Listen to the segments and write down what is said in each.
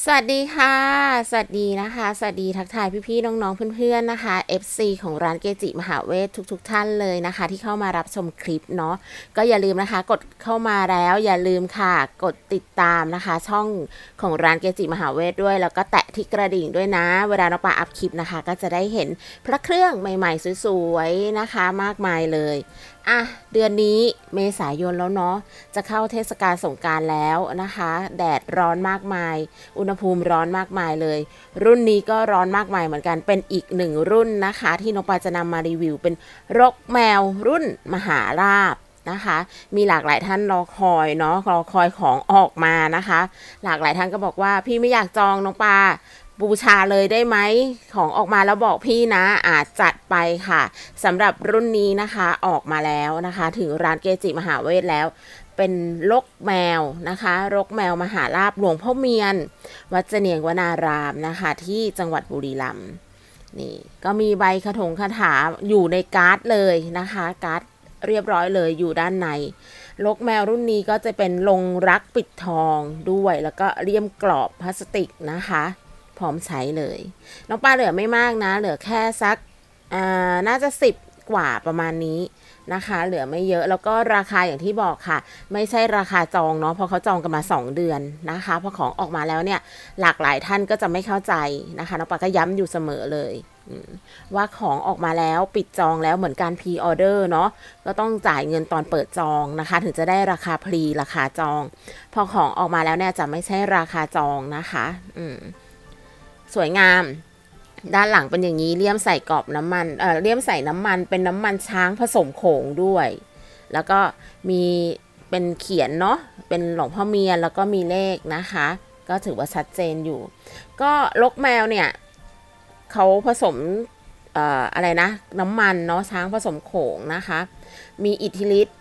สวัสดีค่ะ สวัสดีนะคะ สวัสดีทักทายพี่ๆน้องๆเพื่อนๆนะคะ FC ของร้านเกจิมหาเวททุกๆทท่านเลยนะคะ ที่เข้ามารับชมคลิปเนาะก็อย่าลืมนะคะ กดเข้ามาแล้วอย่าลืมค่ะ กดติดตามนะคะ ช่องของร้านเกจิมหาเวทด้วย แล้วก็แตะที่กระดิ่งด้วยนะ เวลาน้องปาอัพคลิปนะคะ ก็จะได้เห็นพระเครื่องใหม่ๆสวยๆนะคะ มากมายเลยอะเดือนนี้เมษายนแล้วเนาะจะเข้าเทศกาลสงกรารแล้วนะคะ แดดร้อนมากมายอุณหภูมิร้อนมากมายเลย รุ่นนี้ก็ร้อนมากมายเหมือนกันเป็นอีกหนึ่งรุ่นนะคะ ที่น้องปาจะนำมารีวิว เป็นรกแมวรุ่นมหาราบนะคะ มีหลากหลายท่านรอคอยเนาะรอคอยของออกมานะคะ หลากหลายท่านก็บอกว่าพี่ไม่อยากจองน้องปา บูชาเลยได้ไหมของออกมาแล้วบอกพี่นะอาจจัดไปค่ะสำหรับรุ่นนี้นะคะออกมาแล้วนะคะ ถึงร้านเกจิมหาเวทแล้วเป็นลกแมวนะคะรกแมวมหาลาบหลวงพ่อเมียน วัดเจเนียงวนารามนะคะ ที่จังหวัดบุรีรัมย์นี่ก็มีใบขถงคาถาอยู่ในการ์ดเลยนะคะการ์ดเรียบร้อยเลยอยู่ด้านใน ลกแมวรุ่นนี้ก็จะเป็นลงรักปิดทองด้วย แล้วก็เลี่ยมกรอบพลาสติกนะคะ พร้อมใช้เลย น้องปลาเหลือไม่มากนะ เหลือแค่สักน่าจะสิบกว่าประมาณนี้นะคะ เหลือไม่เยอะแล้วก็ราคาอย่างที่บอกค่ะ ไม่ใช่ราคาจองเนาะเพราะเขาจองกันมา 2 เดือนนะคะพอของออกมาแล้วเนี่ย หลากหลายท่านก็จะไม่เข้าใจนะคะน้องปลาก็ย้ำอยู่เสมอเลยว่าของออกมาแล้วปิดจองแล้วเหมือนการพรีออเดอร์เนาะก็ต้องจ่ายเงินตอนเปิดจองนะคะ ถึงจะได้ราคาพรีราคาจอง พอของออกมาแล้วเนี่ยจะไม่ใช่ราคาจองนะคะ อืม สวยงาม ด้านหลังเป็นอย่างนี้เลี่ยมใส่กรอบน้ำมันเอ่อเลี่ยมใส่น้ำมันเป็นน้ำมันช้างผสมโขงด้วย แล้วก็มีเป็นเขียนเนาะเป็นหลวงพ่อเมียแล้วก็มีเลขนะคะ ก็ถือว่าชัดเจนอยู่ ก็ลกแมวเนี่ยเขาผสมเอ่ออะไรนะ น้ำมันเนาะช้างผสมโขงนะคะ มีอิทธิฤทธิ์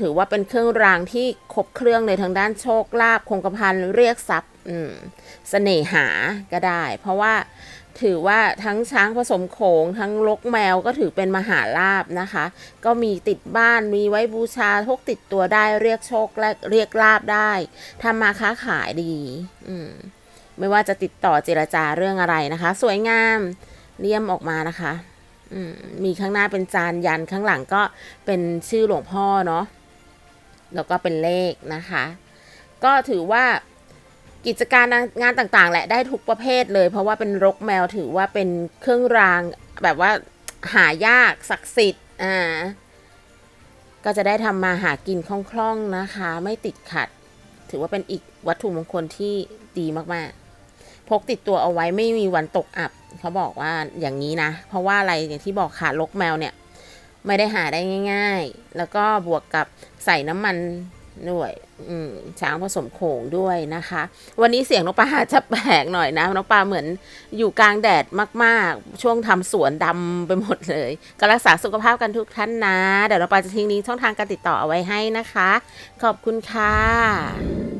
ถือว่าเป็นเครื่องรางที่ครบเครื่องในทางด้านโชคลาภคงกระพันเรียกทรัพย์เสน่หาก็ได้ เพราะว่าถือว่าทั้งช้างผสมโขง ทั้งลกแมวก็ถือเป็นมหาลาบนะคะ ก็มีติดบ้านมีไว้บูชาพกติดตัวได้เรียกโชคและเรียกลาบได้ทำมาค้าขายดีมไม่ว่าจะติดต่อเจรจาเรื่องอะไรนะคะ สวยงามเลี่ยมออกมานะคะมมีข้างหน้าเป็นจานยันข้างหลังก็เป็นชื่อหลวงพ่อเนาะ แล้วก็เป็นเลขนะคะ ก็ถือว่ากิจการงานต่างๆ แหละได้ทุกประเภทเลย เพราะว่าเป็นรกแมวถือว่าเป็นเครื่องรางแบบว่าหายากศักดิ์สิทธิ์อ่าก็จะได้ทำมาหากินคล่องๆนะคะ ไม่ติดขัด ถือว่าเป็นอีกวัตถุมงคลที่ดีมากๆ พกติดตัวเอาไว้ไม่มีวันตกอับ เขาบอกว่าอย่างนี้นะ เพราะว่าอะไรอย่างที่บอกค่ะลกแมวเนี่ย ไม่ได้หาได้ง่าย ๆ แล้วก็บวกกับใส่น้ำมันด้วยช้างผสมโขงด้วยนะคะ วันนี้เสียงน้องปลาจะแปลกหน่อยนะน้องปลาเหมือนอยู่กลางแดดมากๆ ช่วงทำสวนดำไปหมดเลยก็รักษาสุขภาพกันทุกท่านนะ เดี๋ยวน้องปลาจะทิ้งลิงช่องทางการติดต่อเอาไว้ให้นะคะ ขอบคุณค่ะ